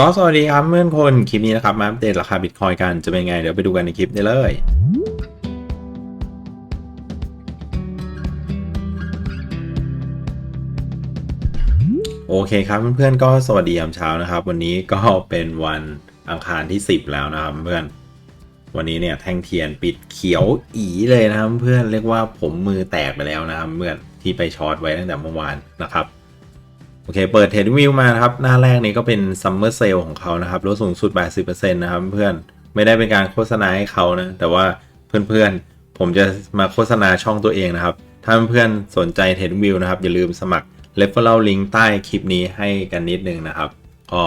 ก็สวัสดีครับเพื่อนคนคลิปนี้นะครับมาอัปเดตราคาบิตคอยกันจะเป็นไง เดี๋ยวไปดูกันในคลิปนี้เลยโอเคครับเพื่อนๆก็สวัสดียามเช้านะครับ วันนี้ก็เป็นวันอังคารที่ 10 แล้วนะครับเพื่อนวันนี้เนี่ยแท่งเทียนปิดเขียวอีเลยนะครับเพื่อนเรียกว่าผมมือแตกไปแล้วนะครับเพื่อนที่ไปช็อตไว้ตั้งแต่เมื่อวานนะครับ โอเค เปิดเทรดวิวมานะครับ หน้าแรกนี้ก็เป็นซัมเมอร์เซลของเขานะครับ ลดสูงสุด 80%นะครับเพื่อน ไม่ได้เป็นการโฆษณาให้เขานะ แต่ว่าเพื่อนๆ ผมจะมาโฆษณาช่องตัวเองนะครับ ถ้าเพื่อนสนใจเทรดวิวนะครับ อย่าลืมสมัคร referral link ใต้คลิปนี้ให้กันนิดนึงนะครับ ก็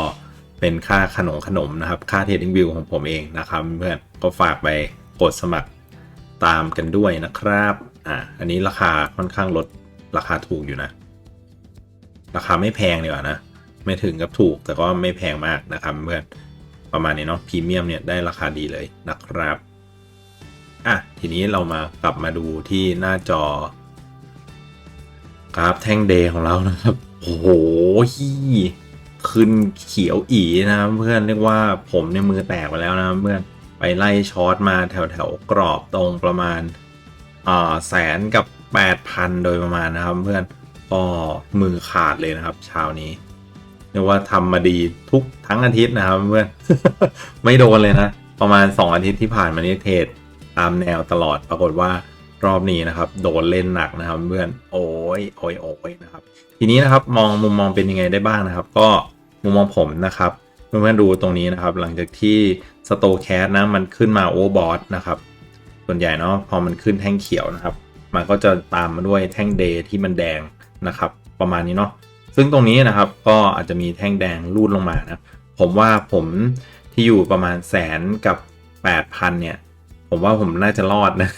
เป็นค่าขนมขนมนะครับ ค่าเทรดวิวของผมเองนะครับ เพื่อน ก็ฝากไปกดสมัครตามกันด้วยนะครับ อ่า อันนี้ราคาค่อนข้างลดราคาถูกอยู่นะ ราคาไม่แพงดีกว่านะ ไม่ถึงกับถูกแต่ก็ไม่แพงมากนะครับเพื่อนประมาณนี้เนาะพรีเมียมเนี่ยได้ราคาดีเลยนะครับอะทีนี้เรามากลับมาดูที่หน้าจอกราฟแท่งเดย์ของเรานะครับ โอ้โหขึ้นเขียวอีนะเพื่อนเรียกว่าผมในยมือแตกไปแล้วนะเพื่อนไปไล่ช็อตมาแถวแถวกรอบตรงประมาณอ่าแสนกับ 8,000 โดยประมาณนะครับเพื่อน ก็มือขาดเลยนะครับ เช้านี้เรียกว่าทำมาดีทุกทั้งอาทิตย์นะครับเพื่อนไม่โดนเลยนะ ประมาณ 2 อาทิตย์ที่ผ่านมานี้เทรดตามแนวตลอดปรากฏว่ารอบนี้นะครับ โดนเล่นหนักนะครับเพื่อนโอ้ยโอ้ยโอ้ยนะครับ ทีนี้นะครับมองมุมมองเป็นยังไงได้บ้างนะครับ ก็มุมมองผมนะครับเพื่อนๆดูตรงนี้นะครับ หลังจากที่สโตแคสนะมันขึ้นมาโอเวอร์บอทนะครับ ส่วนใหญ่เนาะพอมันขึ้นแท่งเขียวนะครับ มันก็จะตามมาด้วยแท่งเดย์ที่มันแดง นะครับ ประมาณนี้เนาะซึ่งตรงนี้นะครับก็อาจจะมีแท่งแดงรูดลงมานะผมว่าผมที่อยู่ประมาณแสนกับ 8,000 เนี่ย ผมว่าผมน่าจะรอดนะ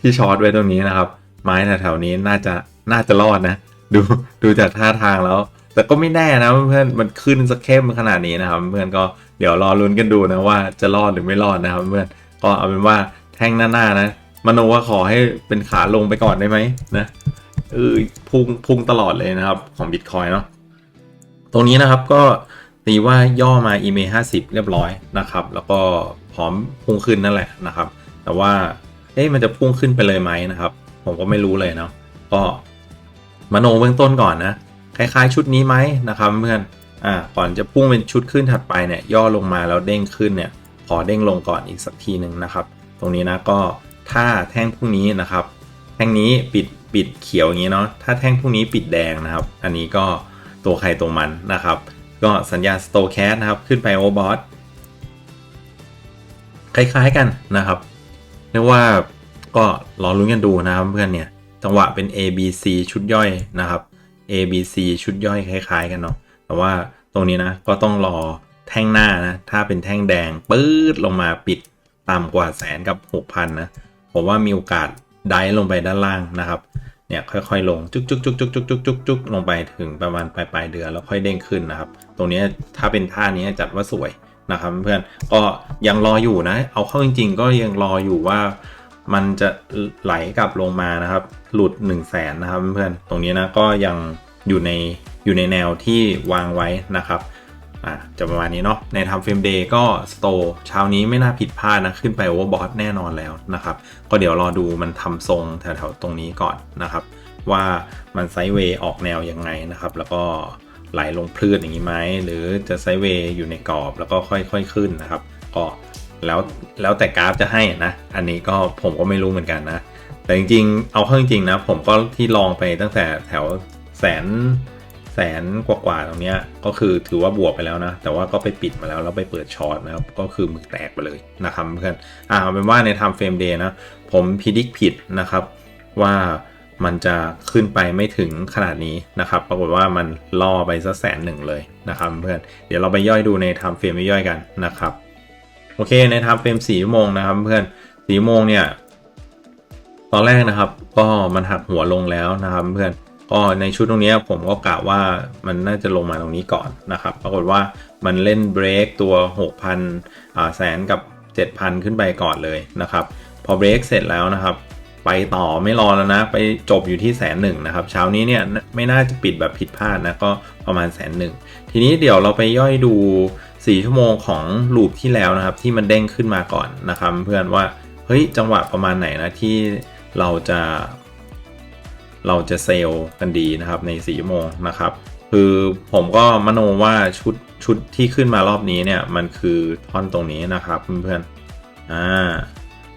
ที่ช็อตไว้ตรงนี้นะครับ ไม้แถวๆนี้น่าจะน่าจะรอดนะ ดูดูจากท่าทางแล้ว แต่ก็ไม่แน่นะเพื่อนมันขึ้นสักเข้มขนาดนี้นะครับ เพื่อนก็เดี๋ยวรอลุ้นกันดูนะว่าจะรอดหรือไม่รอดนะครับ เพื่อนก็เอาเป็นว่าแท่งหน้าๆนะมโนว่าขอให้เป็นขาลงไปก่อนได้ไหมนะ เออพุ่งพุ่งตลอดเลยนะครับของบิตคอยเนาะตรงนี้นะครับก็ตีว่าย่อมา EMA 50 เรียบร้อยนะครับ แล้วก็พร้อมพุ่งขึ้นนั่นแหละนะครับ แต่ว่าเอ๊ะมันจะพุ่งขึ้นไปเลยไหมนะครับ ผมก็ไม่รู้เลยเนาะก็มโนเบื้องต้นก่อนนะคล้ายๆ ชุดนี้ไหมนะครับเพื่อนอ่าก่อนจะพุ่งเป็นชุดขึ้นถัดไปเนี่ยย่อลงมาแล้วเด้งขึ้นเนี่ยขอเด้งลงก่อนอีกสักทีหนึ่งนะครับ ตรงนี้นะก็ถ้าแท่งพรุ่งนี้นะครับ แท่งนี้ปิดปิดเขียวอย่างนี้เนาะถ้าแท่งพรุ่งนี้ปิดแดงนะครับ อันนี้ก็ตัวใครตัวมันนะครับ ก็สัญญาณสโตแคสนะครับ ขึ้นไปโอบอสคล้ายๆกันนะครับเรียกว่าก็รอลุ้นกันดูนะครับเพื่อนเนี่ยจังหวะเป็น A B C ชุดย่อยนะครับ A B C ชุดย่อยคล้ายๆ กันเนาะแต่ว่าตรงนี้นะก็ต้องรอแท่งหน้านะ ถ้าเป็นแท่งแดงปื๊ดลงมาปิดต่ำกว่าแสนกับ 6,000นะผมว่ามีโอกาส ไดฟ์ลงไปด้านล่างนะครับเนี่ยค่อยๆลงจุกจุกจุกจุกจุกจุกจุกจุกลงไปถึงประมาณปลายปลายเดือนแล้วค่อยเด้งขึ้นนะครับ ตรงนี้ถ้าเป็นท่านี้จัดว่าสวยนะครับเพื่อนก็ยังรออยู่นะ เอาเข้าจริง ๆ ก็ยังรออยู่ว่ามันจะไหลกลับลงมานะครับ หลุด 1 0 0 0 0แสนนะครับเพื่อนตรงนี้นะก็ยังอยู่ในอยู่ในแนวที่วางไว้นะครับ อะจะประมาณนี้เนาะในทำเฟรมเดย์ก็สโตเช้านี้ไม่น่าผิดพลาดนะ ขึ้นไปโอเวอร์บอทแน่นอนแล้วนะครับ ก็เดี๋ยวรอดูมันทำทรงแถวๆตรงนี้ก่อนนะครับ ว่ามันไซด์เวย์ออกแนวยังไงนะครับ แล้วก็ไหลลงพลืดอย่างนี้ไหมหรือจะไซด์เวย์อยู่ในกรอบแล้วก็ค่อยๆขึ้นนะครับ ก็แล้วแล้วแต่กราฟจะให้นะ อันนี้ก็ผมก็ไม่รู้เหมือนกันนะ แต่จริงๆ เอาเข้าจริงๆนะ ผมก็ที่ลองไปตั้งแต่แถวแสน แสนกว่าๆตรงเนี้ยก็คือถือว่าบวกไปแล้วนะ แต่ว่าก็ไปปิดมาแล้วแล้วไปเปิดช็อตนะครับ ก็คือมือแตกไปเลยนะครับเพื่อนอ่าเอาเป็นว่าในทำเฟรมเดย์นะ ผมพิจิกผิดนะครับ ว่ามันจะขึ้นไปไม่ถึงขนาดนี้นะครับ ปรากฏว่ามันล่อไปสักแสนหนึ่งเลยนะครับเพื่อนเดี๋ยวเราไปย่อยดูในทำเฟรมย่อยกันนะครับโอเคในทำเฟรมสี่ชั่วโมงนะครับเพื่อนสี่ชั่วโมงเนี่ยตอนแรกนะครับก็มันหักหัวลงแล้วนะครับเพื่อน ก็ในชุดตรงนี้ผมก็กะว่ามันน่าจะลงมาตรงนี้ก่อนนะครับ ปรากฏว่ามันเล่นเบรกตัว 6,000แสนกับ 7,000 ขึ้นไปก่อนเลยนะครับ พอเบรกเสร็จแล้วนะครับ ไปต่อไม่รอแล้วนะ ไปจบอยู่ที่แสนหนึ่งนะครับ เช้านี้เนี่ยไม่น่าจะปิดแบบผิดพลาดนะก็ประมาณแสนหนึ่งทีนี้เดี๋ยวเราไปย่อยดู 4 ชั่วโมงของลูปที่แล้วนะครับ ที่มันเด้งขึ้นมาก่อนนะครับ เพื่อนว่าเฮ้ยจังหวะประมาณไหนนะที่เราจะ เราจะเซลล์กันดีนะครับใน4ชั่วโมงนะครับ คือผมก็มโนว่าชุดชุดที่ขึ้นมารอบนี้เนี่ยมันคือท่อนตรงนี้นะครับเพื่อนๆอ่า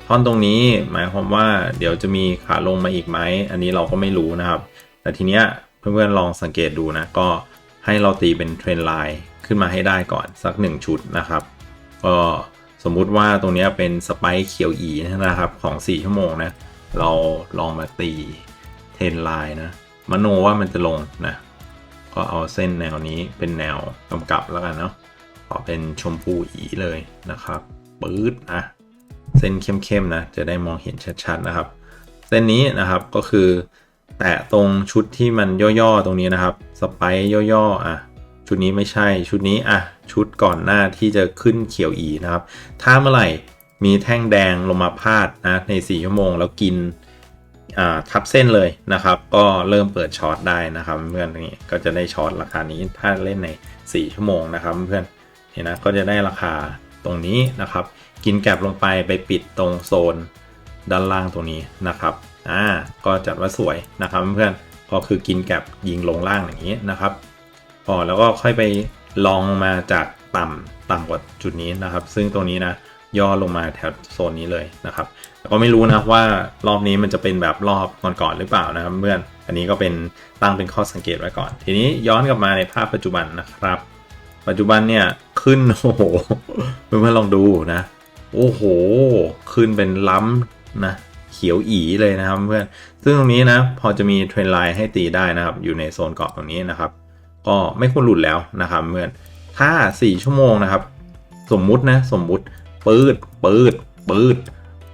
ท่อนตรงนี้หมายความว่าเดี๋ยวจะมีขาลงมาอีกไหมอันนี้เราก็ไม่รู้นะครับ แต่ทีเนี้ยเพื่อนๆลองสังเกตดูนะก็ให้เราตีเป็นเทรนไลน์ขึ้นมาให้ได้ก่อนสัก 1 ชุดนะครับก็สมมุติว่าตรงเนี้ยเป็นสไปค์เขียวอีนะครับของ 4 ชั่วโมงนะเราลองมาตี เทรนไลน์นะมโนว่ามันจะลงนะก็เอาเส้นแนวนี้เป็นแนวกำกับแล้วกันเนาะขอเป็นชมพูอีเลยนะครับปื๊ดอะเส้นเข้มๆนะจะได้มองเห็นชัดๆนะครับ เส้นนี้นะครับก็คือแตะตรงชุดที่มันย่อๆตรงนี้นะครับสไปย่อๆอะชุดนี้ไม่ใช่ชุดนี้อะชุดก่อนหน้าที่จะขึ้นเขียวอีนะครับ ถ้าเมื่อไหร่มีแท่งแดงลงมาพาดนะใน 4 ชั่วโมง แล้วกิน ทับเส้นเลยนะครับ ก็เริ่มเปิดช็อตได้นะครับเพื่อนนี่ก็จะได้ช็อตราคานี้ถ้าเล่นใน 4 ชั่วโมงนะครับเพื่อนเห็นนะก็จะได้ราคาตรงนี้นะครับ กินแกลบลงไปไปปิดตรงโซนด้านล่างตรงนี้นะครับอ่าก็จัดว่าสวยนะครับเพื่อนก็คือกินแกลบยิงลงล่างอย่างนี้นะครับพอแล้วก็ค่อยไปลองมาจากต่ำต่ำกว่าจุดนี้นะครับ ซึ่งตรงนี้นะ ย่อลงมาแถวโซนนี้เลยนะครับแต่ก็ไม่รู้นะว่ารอบนี้มันจะเป็นแบบรอบก่อนๆหรือเปล่านะครับเพื่อนอันนี้ก็เป็นตั้งเป็นข้อสังเกตไว้ก่อน ทีนี้ย้อนกลับมาในภาพปัจจุบันนะครับ ปัจจุบันเนี่ยขึ้นโอ้โหเพื่อนๆลองดูนะ โอ้โห ขึ้นเป็นล้ำนะเขียวอีเลยนะครับเพื่อนซึ่งตรงนี้นะพอจะมีเทรนไลน์ให้ตีได้นะครับ อยู่ในโซนเกาะตรงนี้นะครับ ก็ไม่ควรหลุดแล้วนะครับเพื่อนถ้า 4 ชั่วโมงนะครับ สมมุตินะสมมุติ ปืดปืดปืด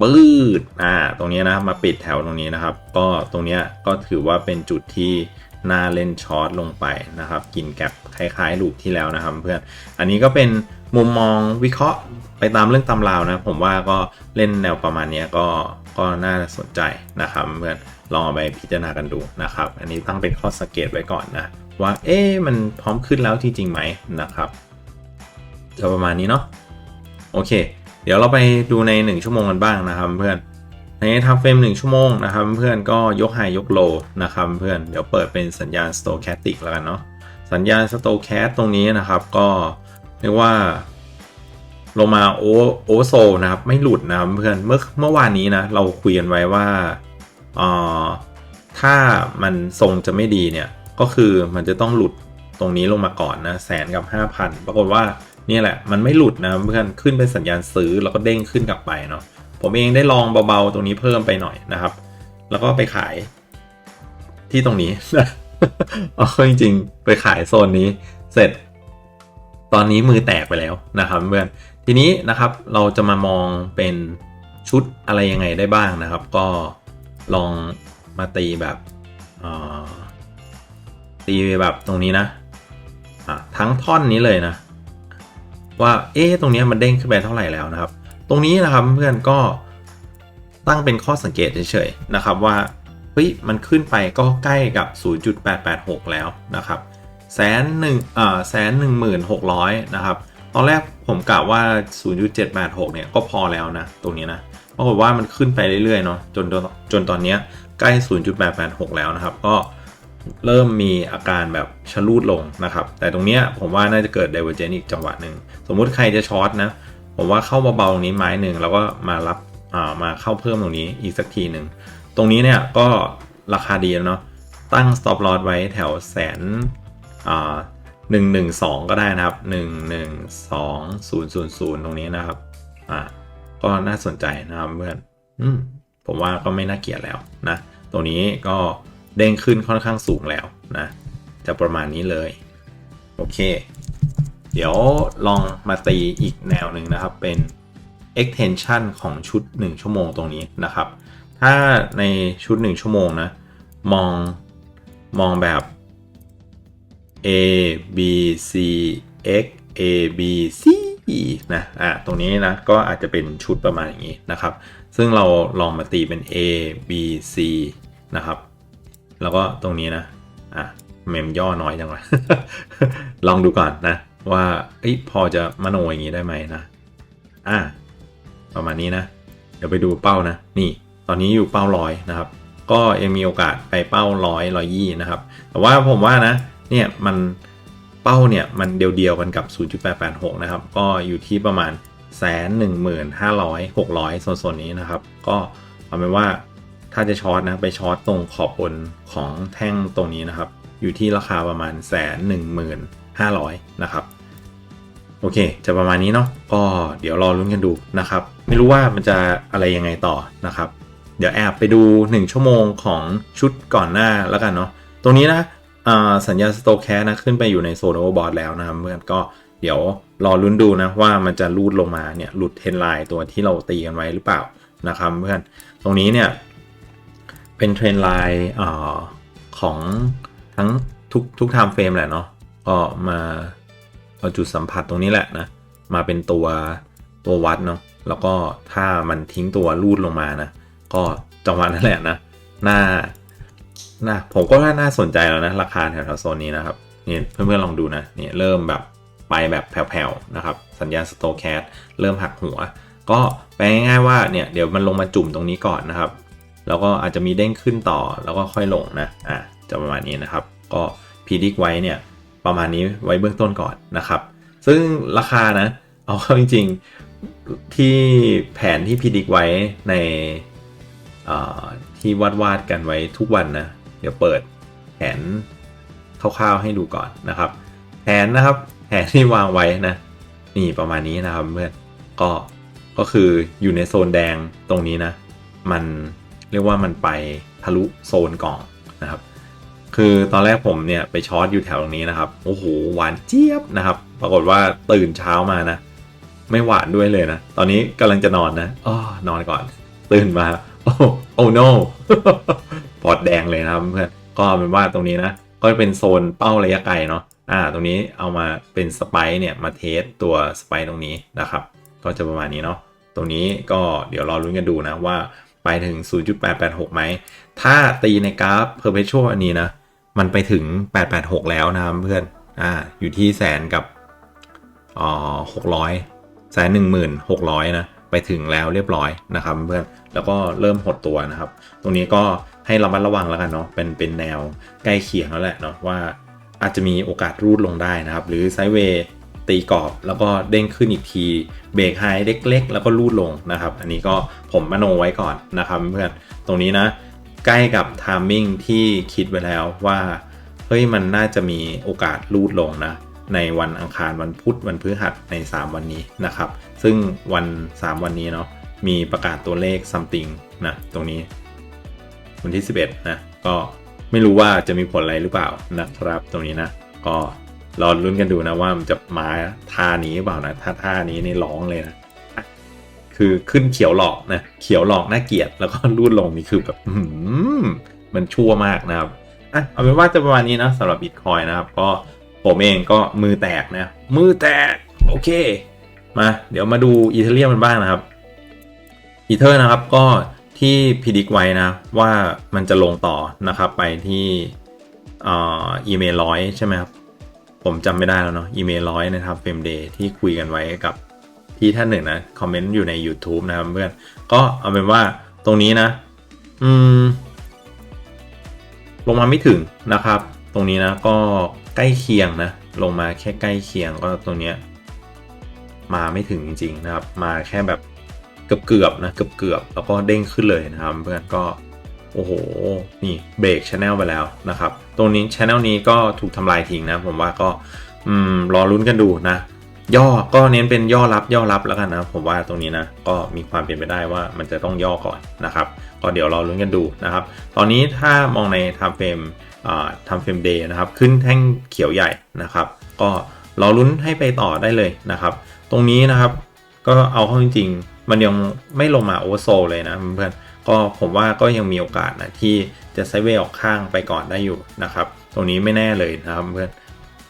ปืดอ่า ตรงนี้นะมาปิดแถวตรงนี้นะครับ ก็ตรงนี้ก็ถือว่าเป็นจุดที่น่าเล่นช็อตลงไปนะครับ กินแกลบคล้ายๆลูปที่แล้วนะครับเพื่อน อันนี้ก็เป็นมุมมองวิเคราะห์ไปตามเรื่องตำราวนะ ผมว่าก็เล่นแนวประมาณนี้ก็ก็น่าสนใจนะครับเพื่อนลองเอาไปพิจารณากันดูนะครับ อันนี้ตั้งเป็นข้อสังเกตไว้ก่อนนะ ว่าเอ๊ะมันพร้อมขึ้นแล้วจริงๆไหมนะครับจะประมาณนี้เนาะโอเค เดี๋ยวเราไปดูใน 1 ชั่วโมงกันบ้างนะครับเพื่อนในทำเฟรม1ชั่วโมงนะครับเพื่อนก็ยกไฮยกโลนะครับเพื่อนเดี๋ยวเปิดเป็นสัญญาณ stochastic แล้วกันเนาะสัญญาณ stochast ตรงนี้นะครับก็เรียกว่าลงมาโอโอโซนะครับไม่หลุดนะครับเพื่อนเมื่อเมื่อวานนี้นะเราคุยกันไว้ว่าอ่าถ้ามันทรงจะไม่ดีเนี่ยก็คือมันจะต้องหลุดตรงนี้ลงมาก่อนนะแสนกับ 5,000 ปรากฏว่า นี่แหละมันไม่หลุดนะเพื่อนขึ้นเป็นสัญญาณซื้อแล้วก็เด้งขึ้นกลับไปเนาะผมเองได้ลองเบาๆตรงนี้เพิ่มไปหน่อยนะครับ แล้วก็ไปขายที่ตรงนี้เอาจริงๆไปขายโซนนี้เสร็จ ตอนนี้มือแตกไปแล้วนะครับเพื่อนทีนี้นะครับเราจะมามองเป็นชุดอะไรยังไงได้บ้างนะครับ ก็ลองมาตีแบบตีแบบตรงนี้นะะทั้งท่อนนี้เลยนะ ว่าเอ๊ะตรงนี้มันเด้งขึ้นไปเท่าไหร่แล้วนะครับ ตรงนี้นะครับเพื่อนก็ตั้งเป็นข้อสังเกตเฉยๆนะครับว่าเฮ้ยมันขึ้นไปก็ใกล้กับ 0.886 แล้วนะครับแสนหนึ่งอ่าแสนหนึ่งหมื่นหกร้อยนะครับตอนแรกผมกะว่า 0.786 เนี่ยก็พอแล้วนะ ตรงนี้นะปรากฏว่ามันขึ้นไปเรื่อยๆเนาะจนจนตอนนี้ใกล้ 0.886 แล้วนะครับ ก็ เริ่มมีอาการแบบชะลูดลงนะครับ แต่ตรงนี้ผมว่าน่าจะเกิด divergence อีกจังหวะหนึ่ง สมมุติใครจะช็อตนะ ผมว่าเข้าเบาๆตรงนี้ไม้หนึ่งแล้วก็มารับอ่ามาเข้าเพิ่มตรงนี้อีกสักทีหนึ่ง ตรงนี้เนี่ยก็ราคาดีแล้วเนาะ ตั้ง stop loss ไว้แถวแสนหนึ่งหนึ่งสองก็ได้นะครับหนึ่งหนึ่งสองศูนย์ศูนย์ศูนย์ตรงนี้นะครับ อ่า ก็น่าสนใจนะครับเพื่อน อืม ผมว่าก็ไม่น่าเกลียดแล้วนะตรงนี้ก็ เด้งขึ้นค่อนข้างสูงแล้วนะจะประมาณนี้เลย โอเค เดี๋ยวลองมาตีอีกแนวหนึ่งนะครับเป็น extension ของชุด 1 ชั่วโมงตรงนี้นะครับ ถ้าในชุด 1 ชั่วโมงนะ มองมองแบบ A B C X A B C นะอะตรงนี้นะก็อาจจะเป็นชุดประมาณอย่างนี้นะครับ ซึ่งเราลองมาตีเป็น A B C นะครับ แล้วก็ตรงนี้นะอะเมมย่อน้อยจังวะลองดูก่อนนะว่าอพอจะมโนอย่างนี้ได้ไหมนะอ่าประมาณนี้นะ เดี๋ยวไปดูเป้านะ นี่ ตอนนี้อยู่เป้าร้อยนะครับ ก็ยังมีโอกาสไปเป้าร้อยร้อยยี่นะครับ แต่ว่าผมว่านะ เนี่ยมันเป้าเนี่ยมันเดียวๆกันกับ 0.886 นะครับ ก็อยู่ที่ประมาณแสนหนึ่งหมื่นห้าร้อยหกร้อยโซนๆนี้นะครับ ก็เอาเป็นว่า ถ้าจะช็อตนะไปช็อตตรงขอบบนของแท่งตรงนี้นะครับ อยู่ที่ราคาประมาณแสนหนึ่งหมื่นห้าร้อยนะครับ โอเค จะประมาณนี้เนาะก็เดี๋ยวรอลุ้นกันดูนะครับ ไม่รู้ว่ามันจะอะไรยังไงต่อนะครับ เดี๋ยวแอบไปดู 1 ชั่วโมงของชุดก่อนหน้าแล้วกันเนาะตรงนี้นะสัญญาสโตแคสนะขึ้นไปอยู่ในโซนโอเวอร์บอทแล้วนะครับเพื่อนก็เดี๋ยวรอลุ้นดูนะว่ามันจะรูดลงมาเนี่ยหลุดเทนไลน์ตัวที่เราตีกันไว้หรือเปล่านะครับเพื่อนตรงนี้เนี่ย เป็นเทรนไลน์ของทั้งทุกทุกไทม์เฟรมแหละเนาะก็มาเอาจุดสัมผัสตรงนี้แหละนะ มาเป็นตัวตัววัดเนาะแล้วก็ถ้ามันทิ้งตัวรูดลงมานะ ก็จังหวะนั้นแหละนะน่าน่าผมก็ว่าน่าสนใจแล้วนะ ราคาแถวๆโซนนี้นะครับนี่เพื่อนๆลองดูนะนี่เริ่มแบบไปแบบแผ่วๆนะครับ สัญญาณสโตแคสเริ่มหักหัว ก็แปลง่ายๆว่าเนี่ยเดี๋ยวมันลงมาจุ่มตรงนี้ก่อนนะครับ แล้วก็อาจจะมีเด้งขึ้นต่อแล้วก็ค่อยลงนะอะจะประมาณนี้นะครับ ก็พีดิกไว้เนี่ยประมาณนี้ไว้เบื้องต้นก่อนนะครับ ซึ่งราคานะ เอาเข้าจริงๆที่แผนที่พิดิกไว้ในที่วาดวาดกันไว้ทุกวันนะ เดี๋ยวเปิดแผนคร่าวๆให้ดูก่อนนะครับ แผนนะครับแผนที่วางไว้นะนี่ประมาณนี้นะครับเพื่อนก็ก็คืออยู่ในโซนแดงตรงนี้นะ มัน เรียกว่ามันไปทะลุโซนกล่องนะครับ คือตอนแรกผมเนี่ยไปช็อตอยู่แถวตรงนี้นะครับ โอ้โหหวานเจี๊ยบนะครับ ปรากฏว่าตื่นเช้ามานะ ไม่หวานด้วยเลยนะ ตอนนี้กำลังจะนอนนะอ๋อนอนก่อน ตื่นมา โอ้โอ้ no ปอดแดงเลยนะครับเพื่อนก็เป็นว่าตรงนี้นะ ก็เป็นโซนเป้าระยะไกลเนาะอ่า ตรงนี้เอามาเป็นสไปเนี่ยมาเทสตัวสไปตรงนี้นะครับ ก็จะประมาณนี้เนาะตรงนี้ก็เดี๋ยวรอรุ้นกันดูนะว่า ไปถึง 0.886 ไหม ถ้าตีในกราฟ perpetual อันนี้นะ มันไปถึง 886 แล้วนะครับเพื่อน อ่า อยู่ที่แสนกับอ๋อ600 แสนหนึ่งหมื่นหกร้อยนะ ไปถึงแล้วเรียบร้อยนะครับเพื่อน แล้วก็เริ่มหดตัวนะครับ ตรงนี้ก็ให้ระมัดระวังแล้วกันเนาะ เป็น เป็นแนวใกล้เคียงแล้วแหละเนาะว่าอาจจะมีโอกาสรูดลงได้นะครับ หรือไซด์เวย์ ตีกรอบแล้วก็เด้งขึ้นอีกทีเบรกไฮเล็ก ๆ แล้วก็รูดลงนะครับ อันนี้ก็ผมมโนไว้ก่อนนะครับเพื่อนตรงนี้นะ ใกล้กับทามมิ่งที่คิดไว้แล้วว่าเฮ้ยมันน่าจะมีโอกาสรูดลงนะในวันอังคารวันพุธวันพฤหัสใน 3 วันนี้นะครับ ซึ่งวัน 3 วันนี้เนาะมีประกาศตัวเลข something นะตรงนี้ วันที่ 11 นะ ก็ไม่รู้ว่าจะมีผลอะไรหรือเปล่านะครับ ตรงนี้นะ ก็ รอลุ้นกันดูนะว่ามันจะมาท่านี้หรือเปล่านะถ้าท่านี้นี่ร้องเลยนะคือขึ้นเขียวหลอกนะเขียวหลอกน่าเกลียดแล้วก็รูดลงนี่คือแบบมันชั่วมากนะครับอะเอาเป็นว่าจะประมาณนี้นะสำหรับบิตคอยนะครับ ก็ผมเองก็มือแตกนะ มือแตก โอเค มา เดี๋ยวมาดูอีเทเรียมมันบ้างนะครับอีเทอร์นะครับก็ที่พิดิกไว้นะว่ามันจะลงต่อนะครับไปที่อีเมลร้อยใช่ไหมครับ ผมจำไม่ได้แล้วเนาะอีเมลร้อยนะครับเฟรมเดย์ที่คุยกันไว้กับพี่ท่านหนึ่งนะ คอมเมนต์อยู่ใน YouTube นะครับเพื่อนก็เอาเป็นว่าตรงนี้นะ อืม ลงมาไม่ถึงนะครับ ตรงนี้นะก็ใกล้เคียงนะ ลงมาแค่ใกล้เคียงก็ตรงเนี้ยมาไม่ถึงจริง ๆ นะครับ มาแค่แบบเกือบๆนะเกือบๆแล้วก็เด้งขึ้นเลยนะครับ เพื่อนก็โอ้โห นี่เบรกชแนลไปแล้วนะครับ ตรงนี้ชแนลนี้ก็ถูกทำลายทิ้งนะ ผมว่าก็อืมรอลุ้นกันดูนะ ย่อก็เน้นเป็นย่อรับย่อรับแล้วกันนะ ผมว่าตรงนี้นะ ก็มีความเป็นไปได้ว่ามันจะต้องย่อก่อนนะครับ ก็เดี๋ยวรอลุ้นกันดูนะครับ ตอนนี้ถ้ามองใน time frame ทำเฟรมเดย์นะครับ ขึ้นแท่งเขียวใหญ่นะครับ ก็รอลุ้นให้ไปต่อได้เลยนะครับ ตรงนี้นะครับ ก็เอาเข้าจริงๆมันยังไม่ลงมาโอเวอร์โซเลยนะเพื่อน ก็ผมว่าก็ยังมีโอกาสนะที่จะไซเวออกข้างไปก่อนได้อยู่นะครับ ตรงนี้ไม่แน่เลยนะครับเพื่อน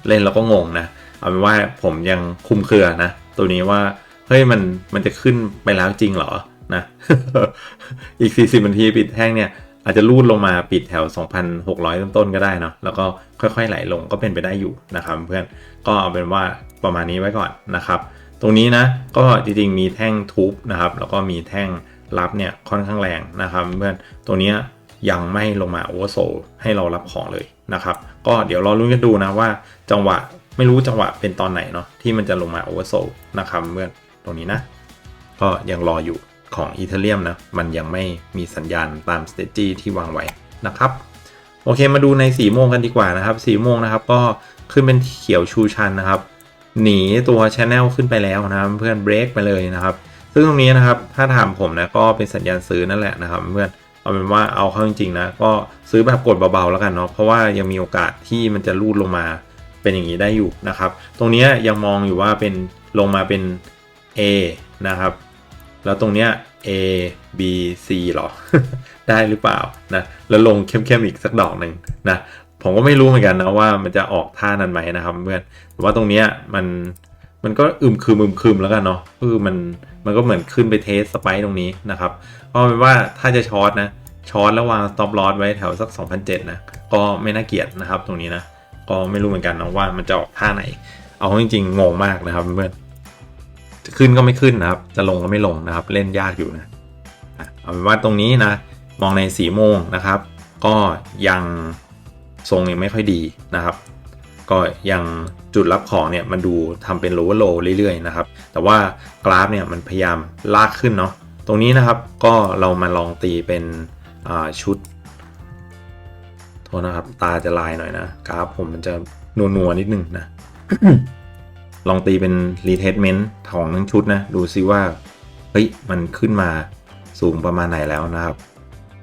เล่นแล้วก็งงนะ เอาเป็นว่าผมยังคุมเครือนะ ตัวนี้ว่าเฮ้ยมันมันจะขึ้นไปแล้วจริงเหรอนะอีก 40นาทีปิดแท่งเนี่ยอาจจะรูดลงมาปิดแถว 2,600 ต้นๆก็ได้เนาะแล้วก็ค่อยๆไหลลงก็เป็นไปได้อยู่นะครับเพื่อนก็เอาเป็นว่าประมาณนี้ไว้ก่อนนะครับ ตรงนี้นะก็จริงๆมีแท่งทุบนะครับแล้วก็มีแท่ง รับเนี่ยค่อนข้างแรงนะครับเพื่อนตัวนี้ยังไม่ลงมาโอเวอร์โซลให้เรารับของเลยนะครับ ก็เดี๋ยวรอรุ้นกันดูนะว่าจังหวะไม่รู้จังหวะเป็นตอนไหนเนาะที่มันจะลงมาโอเวอร์โซลนะครับเพื่อนตรงนี้นะ ก็ยังรออยู่ของอีเทเรียมนะมันยังไม่มีสัญญาณตามสเตจี้ที่วางไว้นะครับโอเคมาดูในสีโมงกันดีกว่านะครับสีโมงนะครับก็ขึ้นเป็นเขียวชูชันนะครับ หนีตัวชแนลขึ้นไปแล้วนะเพื่อนเบรกไปเลยนะครับ ซึ่งตรงนี้นะครับถ้าถามผมนะก็เป็นสัญญาณซื้อนั่นแหละนะครับเพื่อนเอาเป็นว่าเอาเข้าจริงๆนะก็ซื้อแบบกดเบาๆแล้วกันเนาะเพราะว่ายังมีโอกาสที่มันจะรูดลงมาเป็นอย่างนี้ได้อยู่นะครับ ตรงนี้ยังมองอยู่ว่าเป็นลงมาเป็น A นะครับ แล้วตรงเนี้ย A B C หรอ ได้หรือเปล่านะแล้วลงเข้มๆอีกสักดอกหนึ่งนะผมก็ไม่รู้เหมือนกันนะว่ามันจะออกท่านั้นไหมนะครับเพื่อนแต่ว่าตรงเนี้ยมัน มันก็อึมคืมอึมคืมแล้วกันเนาะคือมันมันก็เหมือนขึ้นไปเทสสไปตรงนี้นะครับเอาเป็นว่าถ้าจะช็อตนะช็อตแล้ววาง stop loss ไว้แถวสัก2,007นะก็ไม่น่าเกลียดนะครับตรงนี้นะก็ไม่รู้เหมือนกันนะว่ามันจะออกท่าไหน เอาเข้จริงๆงงมากนะครับเพื่อนจะขึ้นก็ไม่ขึ้นนะครับ จะลงก็ไม่ลงนะครับ เล่นยากอยู่นะเอาเป็นว่าตรงนี้นะมองในสีโมงนะครับ ก็ยังทรงยังไม่ค่อยดีนะครับ ก็ยังจุดรับของเนี่ยมันดูทำเป็นโลว์โลเรื่อยๆนะครับ แต่ว่ากราฟเนี่ยมันพยายามลากขึ้นเนาะ ตรงนี้นะครับก็เรามาลองตีเป็นชุดโทษนะครับ ตาจะลายหน่อยนะ กราฟผมมันจะนัวๆนิดนึงนะ ลองตีเป็น retestment ของทั้งชุดนะ ดูซิว่า เฮ้ย มันขึ้นมาสูงประมาณไหนแล้วนะครับ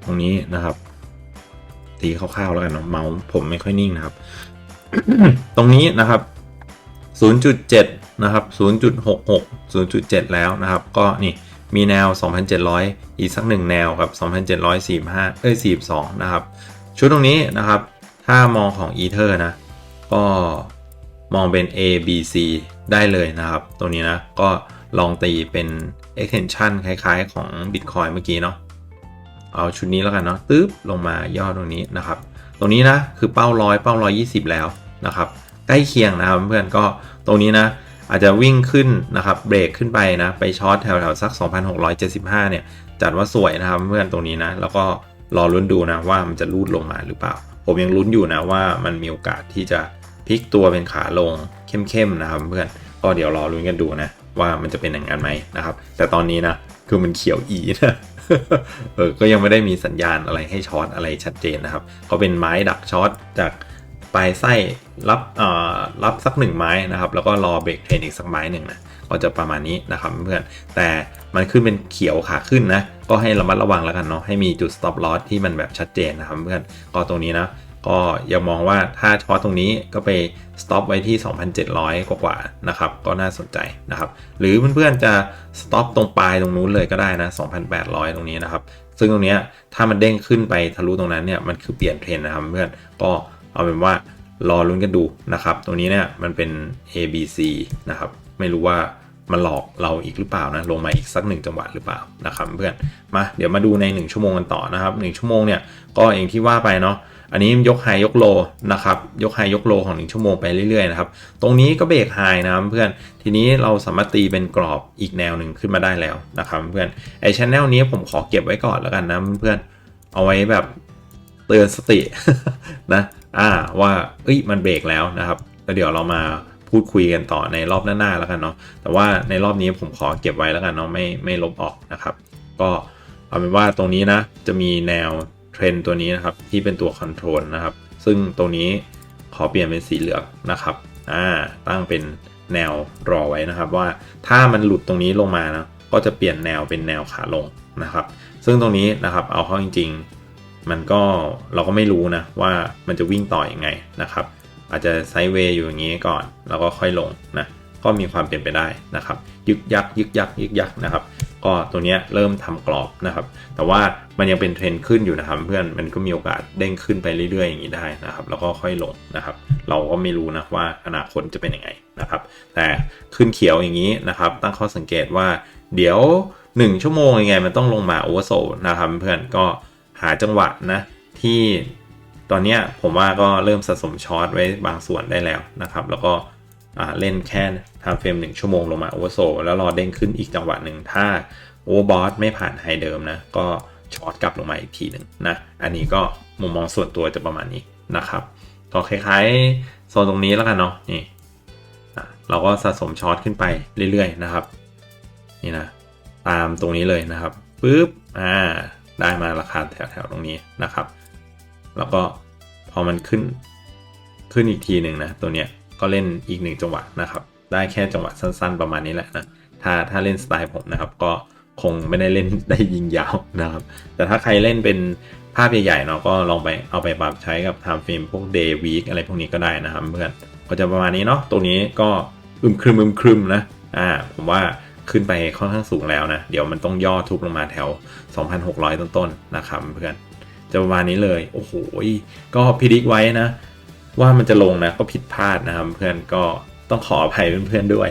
ตรงนี้นะครับ ตีคร่าวๆแล้วกันเนาะเมาส์ผมไม่ค่อยนิ่งนะครับ ตรงนี้นะครับ 0.7 นะครับ 0.66 0.7 แล้วนะครับ ก็นี่มีแนว 2,700 อีกสักหนึ่งแนวครับ 2,745 เอ้ย 42 นะครับ ชุดตรงนี้นะครับ ถ้ามองของ Ether นะ ก็มองเป็น A B C ได้เลยนะครับ ตรงนี้นะ ก็ลองตีเป็น extension คล้ายๆ ของ Bitcoin เมื่อกี้เนาะ เอาชุดนี้แล้วกันเนาะตึ๊บลงมาย่อตรงนี้นะครับ ตรงนี้นะคือเป้าร้อยเป้าร้อยยี่สิบแล้วนะครับใกล้เคียงนะครับเพื่อนก็ตรงนี้นะอาจจะวิ่งขึ้นนะครับเบรกขึ้นไปนะไปช็อตแถวๆสัก 2,675 เนี่ยจัดว่าสวยนะครับเพื่อนตรงนี้นะแล้วก็รอลุ้นดูนะว่ามันจะรูดลงมาหรือเปล่า ผมยังลุ้นอยู่นะว่ามันมีโอกาสที่จะพลิกตัวเป็นขาลงเข้มๆนะครับเพื่อนก็เดี๋ยวรอลุ้นกันดูนะว่ามันจะเป็นอย่างนั้นไหมนะครับแต่ตอนนี้นะคือมันเขียวอีนะ เออก็ยังไม่ได้มีสัญญาณอะไรให้ช็อตอะไรชัดเจนนะครับก็เป็นไม้ดักช็อตจากปลายไส้รับเอ่อรับสักหนึ่งไม้นะครับ แล้วก็รอเบรกเทรนอีกสักไม้หนึ่งนะก็จะประมาณนี้นะครับเพื่อนแต่มันขึ้นเป็นเขียวขาขึ้นนะ ก็ให้ระมัดระวังแล้วกันเนาะให้มีจุด stop loss ที่มันแบบชัดเจนนะครับเพื่อนก็ตรงนี้นะ ก็ยังมองว่าถ้าช็อตตรงนี้ก็ไป stop ไว้ที่ 2,700 กว่าๆนะครับ ก็น่าสนใจนะครับ หรือเพื่อนๆจะ stop ตรงปลายตรงนู้นเลยก็ได้นะ 2,800 ตรงนี้นะครับ ซึ่งตรงนี้ถ้ามันเด้งขึ้นไปทะลุตรงนั้นเนี่ยมันคือเปลี่ยนเทรนด์นะครับเพื่อนก็เอาเป็นว่ารอลุ้นกันดูนะครับ ตรงนี้เนี่ยมันเป็น A B C นะครับ ไม่รู้ว่ามันหลอกเราอีกหรือเปล่านะ ลงมาอีกสักหนึ่งจังหวะหรือเปล่านะครับเพื่อน มาเดี๋ยวมาดูใน 1 ชั่วโมงกันต่อนะครับ 1 ชั่วโมงเนี่ยก็อย่างที่ว่าไปเนาะ อันนี้ยกไฮยกโลนะครับยกไฮยกโลของ 1 ชั่วโมงไปเรื่อยๆนะครับตรงนี้ก็เบรกไฮนะครับเพื่อนทีนี้เราสามารถตีเป็นกรอบอีกแนวหนึ่งขึ้นมาได้แล้วนะครับเพื่อนไอชแนลนี้ผมขอเก็บไว้ก่อนแล้วกันนะเพื่อนเอาไว้แบบเตือนสตินะอ่าว่าเอ้ยมันเบรกแล้วนะครับแล้วเดี๋ยวเรามาพูดคุยกันต่อในรอบหน้าๆแล้วกันเนาะแต่ว่าในรอบนี้ผมขอเก็บไว้แล้วกันเนาะไม่ไม่ลบออกนะครับ ก็เอาเป็นว่าตรงนี้นะจะมีแนว เทรนตัวนี้นะครับที่เป็นตัวคอนโทรลนะครับ ซึ่งตรงนี้ขอเปลี่ยนเป็นสีเหลืองนะครับอ่าตั้งเป็นแนวรอไว้นะครับ ว่าถ้ามันหลุดตรงนี้ลงมานะก็จะเปลี่ยนแนวเป็นแนวขาลงนะครับ ซึ่งตรงนี้นะครับเอาเข้าจริง ๆ มันก็เราก็ไม่รู้นะว่ามันจะวิ่งต่ออยังไงนะครับ อาจจะไซด์เวย์อยู่อย่างนี้ก่อน แล้วก็ค่อยลงนะ ก็มีความเป็นไปได้นะครับ ยึกยักยึกยักยึกยักนะครับ ก็ตัวเนี้ยเริ่มทำกรอบนะครับ แต่ว่ามันยังเป็นเทรนด์ขึ้นอยู่นะครับ เพื่อนมันก็มีโอกาสเด้งขึ้นไปเรื่อยๆอย่างนี้ได้นะครับ แล้วก็ค่อยลงนะครับ เราก็ไม่รู้นะว่าอนาคตจะเป็นยังไงนะครับ แต่ขึ้นเขียวอย่างนี้นะครับ ตั้งข้อสังเกตว่า เดี๋ยว 1 ชั่วโมงยังไง มันต้องลงมาโอเวอร์โซนะครับเพื่อนก็หาจังหวะนะที่ตอนเนี้ยผมว่าก็เริ่มสะสมช็อตไว้บางส่วนได้แล้วนะครับ แล้วก็ เล่นแค่ทำเฟรมหนึ่งชั่วโมงลงมาโอเวอร์โซแล้วรอเด้งขึ้นอีกจังหวะหนึ่งถ้าโอเวอร์บอสไม่ผ่านไฮเดิมนะ ก็ช็อตกลับลงมาอีกทีหนึ่งนะ อันนี้ก็มุมมองส่วนตัวจะประมาณนี้นะครับ ก็คล้ายๆโซนตรงนี้แล้วกันเนาะนี่อะเราก็สะสมช็อตขึ้นไปเรื่อยๆนะครับ นี่นะ ตามตรงนี้เลยนะครับปุ๊บอ่าได้มาราคาแถวๆตรงนี้นะครับ แล้วก็พอมันขึ้นขึ้นอีกทีหนึ่งนะตัวเนี้ย ก็เล่นอีกหนึ่งจังหวะนะครับ ได้แค่จังหวะสั้น ๆ ประมาณนี้แหละนะ ถ้าถ้าเล่นสไตล์ผมนะครับ ก็คงไม่ได้เล่นได้ยิงยาวนะครับ แต่ถ้าใครเล่นเป็นภาพใหญ่ๆเนาะก็ลองไปเอาไปปรับใช้กับทำฟิล์มพวก day week อะไรพวกนี้ก็ได้นะครับเพื่อนก็จะประมาณนี้เนาะตรงนี้ก็อึมครึมอึมครึมนะอ่าผมว่าขึ้นไปค่อนข้างสูงแล้วนะ เดี๋ยวมันต้องย่อทุบลงมาแถว 2,600 ต้นๆนะครับเพื่อนจะประมาณนี้เลย โอ้โห ก็พิจิกไว้นะ ว่ามันจะลงนะก็ผิดพลาดนะครับเพื่อนก็ต้องขออภัยเพื่อนๆด้วย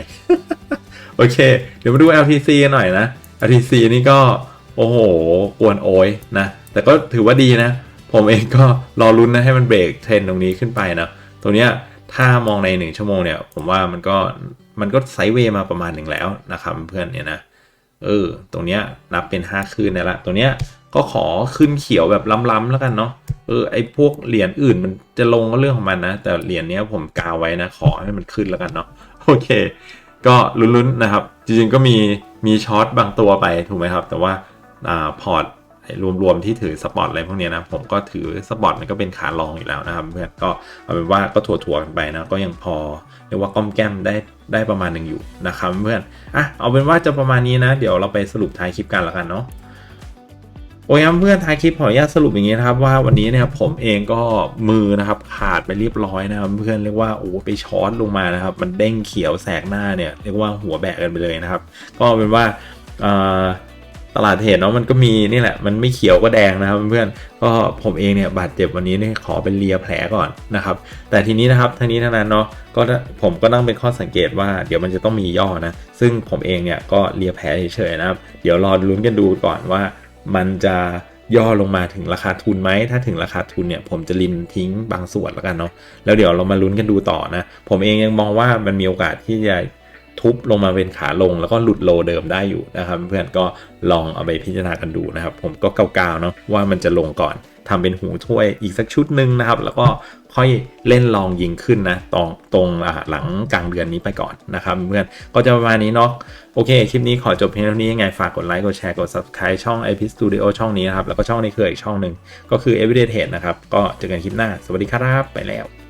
โอเค เดี๋ยวมาดู LTC กันหน่อยนะ LTC นี่ก็โอ้โห กวนโอยนะ แต่ก็ถือว่าดีนะ ผมเองก็รอรุ้นนะให้มันเบรกเทรนตรงนี้ขึ้นไปนะตรงเนี้ยถ้ามองในหนึ่งชั่วโมงเนี่ย ผมว่ามันก็มันก็ไซด์เวย์มาประมาณหนึ่งแล้วนะครับเพื่อนเนี่ยนะเออตรงเนี้ยนับเป็น 5 คืนนี่ละตัวเนี้ย ก็ขอขึ้นเขียวแบบล้ำๆแล้วกันเนาะเออไอพวกเหรียญอื่นมันจะลงก็เรื่องของมันนะ แต่เหรียญเนี้ยผมกาวไว้นะ ขอให้มันขึ้นแล้วกันเนาะโอเค ก็ลุ้นๆนะครับ จริงๆก็มีมีช็อตบางตัวไปถูกไหมครับ แต่ว่าอ่าพอร์ตรวมๆที่ถือสปอตอะไรพวกนี้นะ ผมก็ถือสปอตมันก็เป็นขาลองอยู่แล้วนะครับเพื่อนก็เอาเป็นว่าก็ถั่วๆกันไปนะ ก็ยังพอเรียกว่าก้อมแก้มได้ได้ประมาณหนึ่งอยู่นะครับเพื่อนอะเอาเป็นว่าจะประมาณนี้นะ เดี๋ยวเราไปสรุปท้ายคลิปกันแล้วกันเนาะ โอ้ยคเพื่อนท้ายคลิปขออนุญาตสรุปอย่างนี้นะครับว่าวันนี้เนี่ยผมเองก็มือนะครับขาดไปเรียบร้อยนะครับเพื่อนเรียกว่าโอ้ไปช้อนลงมานะครับ มันเด้งเขียวแสกหน้าเนี่ยเรียกว่าหัวแบกกันไปเลยนะครับ ก็เป็นว่าตลาดเทรดเนาะมันก็มีนี่แหละมันไม่เขียวก็แดงนะครับเพื่อนก็ผมเองเนี่ยบาดเจ็บวันนี้เนี่ยขอเป็นเลียแผลก่อนนะครับ แต่ทีนี้นะครับทั้งนี้ทั้งนั้นเนาะก็ผมก็ต้องเป็นข้อสังเกตว่าเดี๋ยวมันจะต้องมีย่อนะ ซึ่งผมเองเนี่ยก็เลียแผลเฉยๆนะครับ เดี๋ยวรอลุ้นกันดูก่อนว่า มันจะย่อลงมาถึงราคาทุนไหม ถ้าถึงราคาทุนเนี่ยผมจะริมทิ้งบางส่วนแล้วกันเนาะ แล้วเดี๋ยวเรามาลุ้นกันดูต่อนะ ผมเองยังมองว่ามันมีโอกาสที่จะทุบลงมาเป็นขาลงแล้วก็หลุดโลเดิมได้อยู่นะครับ เพื่อนก็ลองเอาไปพิจารณากันดูนะครับ ผมก็เกาๆเนาะว่ามันจะลงก่อนทำเป็นหูถ้วยอีกสักชุดหนึ่งนะครับ แล้วก็ ค่อยเล่นลองยิงขึ้นนะตรงตรงหลังกลางเดือนนี้ไปก่อนนะครับเพื่อนก็จะประมาณนี้เนาะโอเค คลิปนี้ขอจบเพียงเท่านี้ยังไงฝากกดไลค์กดแชร์กด subscribe ช่อง IP Studio ช่องนี้นะครับ แล้วก็ช่องนี้คืออีกช่องหนึ่งก็คือ Everyday Trade นะครับ ก็เจอกันคลิปหน้า สวัสดีครับ ไปแล้ว